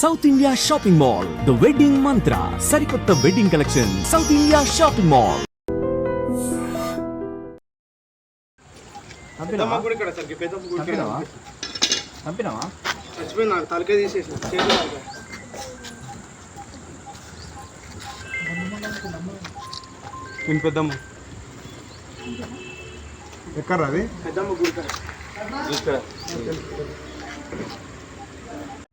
South India shopping mall the wedding Mantra సరికొత్త wedding collection South India shopping mall చంపినావా చచ్చిపోయింది నాకు తలకే తీసేసిన చేతి తలకాయ. నేను పెద్దమ్మ? ఎక్కడ అది? పెద్దమ్మ గుడికాడ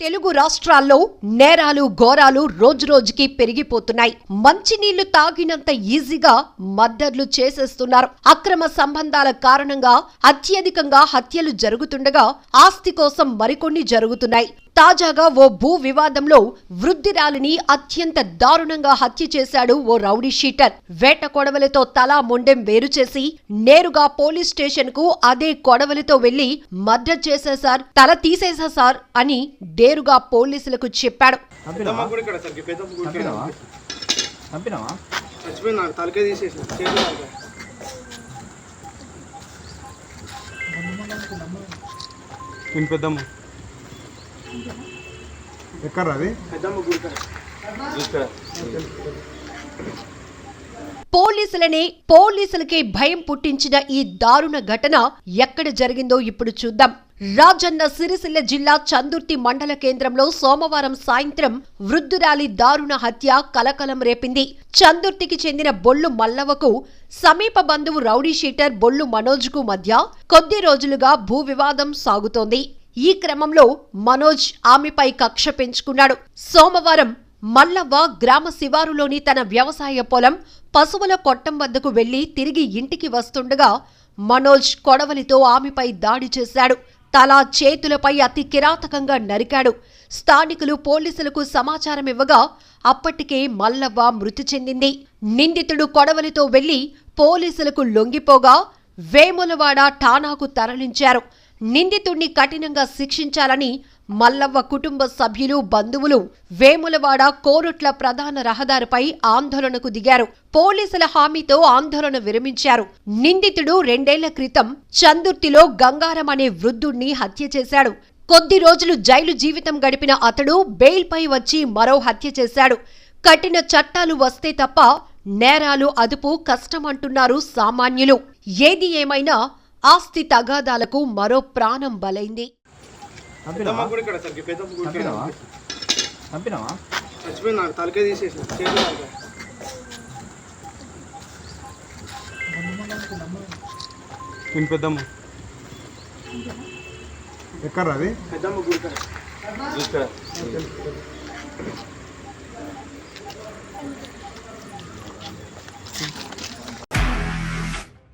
తెలుగు రాష్ట్రాల్లో నేరాలు ఘోరాలు రోజురోజుకి పెరిగిపోతున్నాయి. మంచినీళ్ళు తాగినంత ఈజీగా మద్దర్లు చేసేస్తున్నారు. అక్రమ సంబంధాల కారణంగా అత్యధికంగా హత్యలు జరుగుతుండగా ఆస్తి కోసం మరికొన్ని జరుగుతున్నాయి. తాజాగా ఓ భూ వివాదంలో వృద్ధిరాలిని అత్యంత దారుణంగా హత్య చేశాడు ఓ రౌడీ షీటర్. వేట కొడవలితో తల మొండెం వేరు చేసి నేరుగా పోలీస్ స్టేషన్కు అదే కొడవలితో వెళ్ళి మర్డర్ చేశా సార్ తల తీసేసా సార్ అని డేరుగా పోలీసులకు చెప్పాడు. పెద్దమ్మ. ఎక్కడ అది? పోలీసులనే పోలీసులకే భయం పుట్టించిన ఈ దారుణ ఘటన ఎక్కడ జరిగిందో ఇప్పుడు చూద్దాం. రాజన్న సిరిసిల్ల జిల్లా చందుర్తి మండల కేంద్రంలో సోమవారం సాయంత్రం వృద్ధురాలి దారుణ హత్య కలకలం రేపింది. చందుర్తికి చెందిన బొల్లు మల్లవకు సమీప బంధువు రౌడీ షీటర్ బొల్లు మనోజ్కు మధ్య కొద్ది రోజులుగా భూ వివాదం సాగుతోంది. ఈ క్రమంలో మనోజ్ ఆమెపై కక్ష పెంచుకున్నాడు. సోమవారం మల్లవ్వ గ్రామ శివారులోని తన వ్యవసాయ పొలం పశువుల కొట్టం వద్దకు వెళ్ళి తిరిగి ఇంటికి వస్తుండగా మనోజ్ కొడవలితో ఆమెపై దాడి చేశాడు. తల చేతులపై అతి కిరాతకంగా నరికాడు. స్థానికులు పోలీసులకు సమాచారం ఇవ్వగా అప్పటికే మల్లవ్వ మృతి చెందింది. నిందితుడు కొడవలితో వెళ్ళి పోలీసులకు లొంగిపోగా వేములవాడ ఠానాకు తరలించారు. నిందితుణ్ణి కఠినంగా శిక్షించాలని మల్లవ్వ కుటుంబ సభ్యులు బంధువులు వేములవాడ కోరుట్ల ప్రధాన రహదారిపై ఆందోళనకు దిగారు. పోలీసుల హామీతో ఆందోళన విరమించారు. నిందితుడు రెండేళ్ళ క్రితం చందుర్తిలో గంగారం అనే వృద్ధుణ్ణి హత్య చేశాడు. కొద్ది రోజులు జైలు జీవితం గడిపిన అతడు బెయిల్పై వచ్చి మరో హత్య చేశాడు. కఠిన చట్టాలు వస్తే తప్ప నేరాలు అదుపు కష్టమంటున్నారు సామాన్యులు. ఏది ఏమైనా ఆస్తి తగాదాలకు మరో ప్రాణం బలైంది. పెద్దమ్మ చంపినావా? కూడా ఇక్కడ సరికి